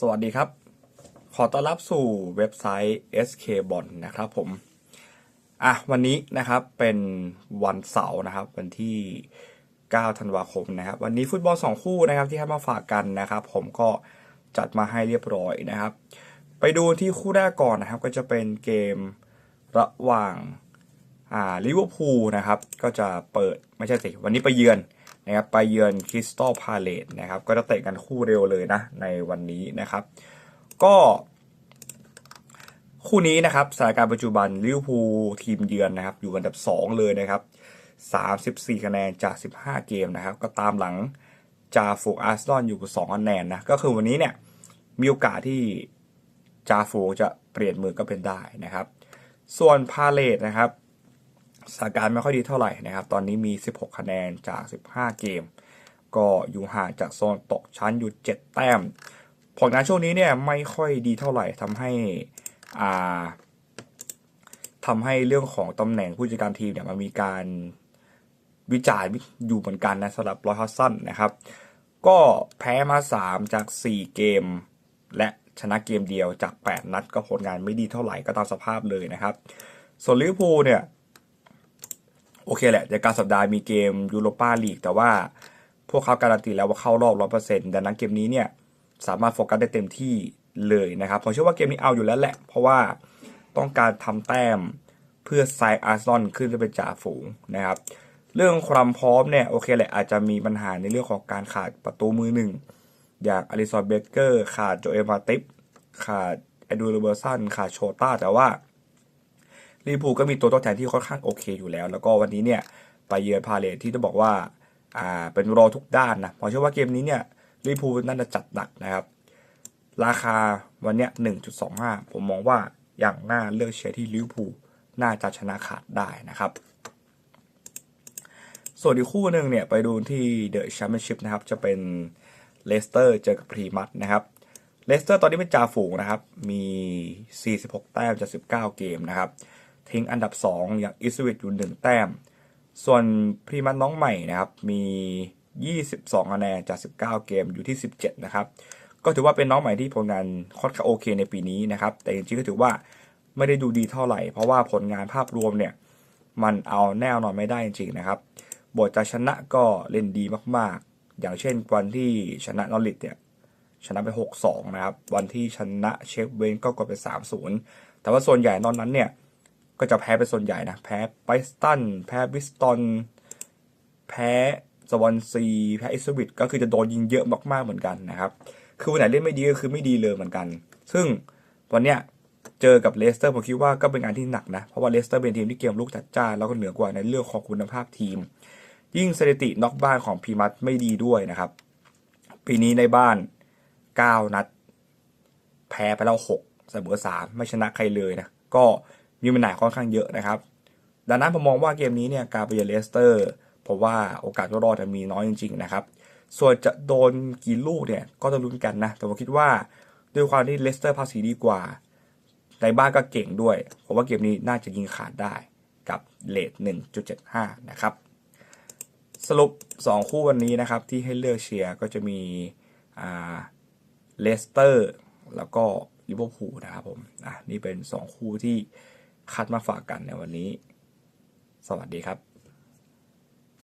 สวัสดีครับ ขอต้อนรับสู่เว็บไซต์ SK b o n นะครับผม อะ วันนี้นะครับเป็นวันเสาร์นะครับ วันที่ 9 ธันวาคมนะครับ วันนี้ฟุตบอล 2 คู่นะครับที่ให้มาฝากกันนะครับ ผมก็จัดมาให้เรียบร้อยนะครับ ไปดูที่คู่แรกก่อนนะครับ ก็จะเป็นเกมระหว่างอ่าลิเวอร์พูลนะครับ ก็จะเปิดไม่ใช่สิวันนี้ไปเยือน นะครับไปเยือนคริสตัลพาเลตนะครับ ก็จะเตะกันคู่เร็วเลยนะในวันนี้นะครับ ก็คู่นี้นะครับสถานการณ์ปัจจุบันลิเวอร์พูลทีมเยือนนะครับ อยู่อันดับ 2 เลยนะครับ 34 คะแนนจาก 15 เกมนะครับ ก็ตามหลังจาฟูกอาร์เซนอลอยู่2คะแนนนะก็คือวันนี้เนี่ยมีโอกาสที่จาฟูกจะเปลี่ยนมือก็เป็นได้นะครับ ส่วนพาเลตนะครับ สถานการณ์ไม่ค่อยดีเท่าไหร่นะครับ ตอนนี้มี 16 คะแนนจาก 15 เกม ก็อยู่ห่างจากโซนตกชั้นอยู่ 7 แต้มผลงานช่วงนี้เนี่ยไม่ค่อยดีเท่าไหร่ทำให้อ่าทำให้เรื่องของตำแหน่งผู้จัดการทีมเนี่ยมันมีการวิจารณ์อยู่เหมือนกันนะสำหรับรอยฮัสซันนะครับ ก็แพ้มา 3 จาก 4 เกม และชนะเกมเดียวจาก 8 นัดก็ผลงานไม่ดีเท่าไหร่ก็ตามสภาพเลยนะครับ ส่วนลิเวอร์พูลเนี่ย โอเคแหละในการสัปดาห์มีเกมยูโรปาลีกแต่ว่าพวกเขาการันตีแล้วว่าเข้ารอบร้อเปอร์เซ็นต์ดังนั้นเกมนี้เนี่ยสามารถโฟกัสได้เต็มที่เลยนะครับผมเชื่อว่าเกมนี้เอาอยู่แล้วแหละ เพราะว่าต้องการทำแต้มเพื่อไซอาร์ซอนขึ้นไปเป็นจ่าฝูงนะครับ เรื่องความพร้อมเนี่ยโอเคแหละอาจจะมีปัญหาในเรื่องของการขาดประตูมือหนึ่ง อย่างอลิซอนเบเกอร์ ขาดโจเอลมาติฟขาดเอดูโรเบอร์สันขาดโชต้าแต่ว่า ลิเวอร์พูก็มีตัวทดแทนที่ค่อนข้างโอเคอยู่แล้ว แล้วก็วันนี้เนี่ยไปเยือนพาเลทที่ต้องบอกว่าอ่าเป็นรอทุกด้านนะผมเชื่อว่าเกมนี้เนี่ยลิเวอร์พูน่าจะจัดหนักนะครับ ราคาวันเนี้ย1.25 ผมมองว่าอย่างน่าเลือกเชียร์ที่ลิเวอร์พูน่าจะชนะขาดได้นะครับ ส่วนอีกคู่หนึ่งเนี่ยไปดูที่เดอะแชมเปี้ยนชิพนะครับจะเป็นเลสเตอร์เจอกับพรีมัตนะครับเลสเตอร์ตอนนี้เป็นจ่าฝูงนะครับ มี 46 แต้มจาก 19 เกมนะครับ ทิ้งอันดับ 2 อย่างอิสวิตอยู่ 1 แต้ม ส่วนพรีมัตน้องใหม่นะครับ มี 22คะแนนจาก 19 เกมอยู่ที่ 17 นะครับ ก็ถือว่าเป็นน้องใหม่ที่ผลงานค่อนข้างโอเคในปีนี้นะครับ แต่จริงๆก็ถือว่าไม่ได้ดูดีเท่าไหร่ เพราะว่าผลงานภาพรวมเนี่ย มันเอาแน่นอนไม่ได้จริงๆนะครับ บทจะชนะก็เล่นดีมากๆ อย่างเช่นวันที่ชนะนอริทเนี่ยชนะไป 6-2 นะครับ วันที่ชนะเชฟเวนก็กดไป 3-0 แต่ว่าส่วนใหญ่ตอนนั้นเนี่ย ก็จะแพ้เป็นส่วนใหญ่นะ แพ้ไปสตัน แพ้บิสตัน แพ้สวอนซี แพ้อิสวิตก็คือจะโดนยิงเยอะมากๆเหมือนกันนะครับ คือวันไหนเล่นไม่ดีก็คือไม่ดีเลยเหมือนกัน ซึ่งวันเนี้ยเจอกับเลสเตอร์ผมคิดว่าก็เป็นงานที่หนักนะ เพราะว่าเลสเตอร์เป็นทีมที่เกมลุกจัดจ้านแล้วก็เหนือกว่าในเรื่องของคุณภาพทีม ยิ่งสถิติน็อกบ้านของพีมัตไม่ดีด้วยนะครับ ปีนี้ในบ้าน 9 นัด แพ้ไปแล้ว 6 เสมอ 3 ไม่ชนะใครเลยนะ ก็ มีปัญหาค่อนข้างเยอะนะครับ ดังนั้นผมมองว่าเกมนี้เนี่ยการไปเยือนเลสเตอร์ผมว่าโอกาสรอดจะมีน้อยจริงๆนะครับ ส่วนจะโดนกี่ลูกเนี่ยก็ต้องลุ้นกันนะ แต่ผมคิดว่าด้วยความที่เลสเตอร์ภาษีดีกว่า ในบ้านก็เก่งด้วยผมว่าเกมนี้น่าจะยิงขาดได้กับเลท1.75 นะครับ สรุป 2 คู่วันนี้นะครับ ที่ให้เลือกเชียร์ก็จะมีเลสเตอร์แล้วก็ลิเวอร์พูลนะครับผม อะ นี่เป็น 2 คู่ที่ คัดมาฝากกันในวันนี้ สวัสดีครับ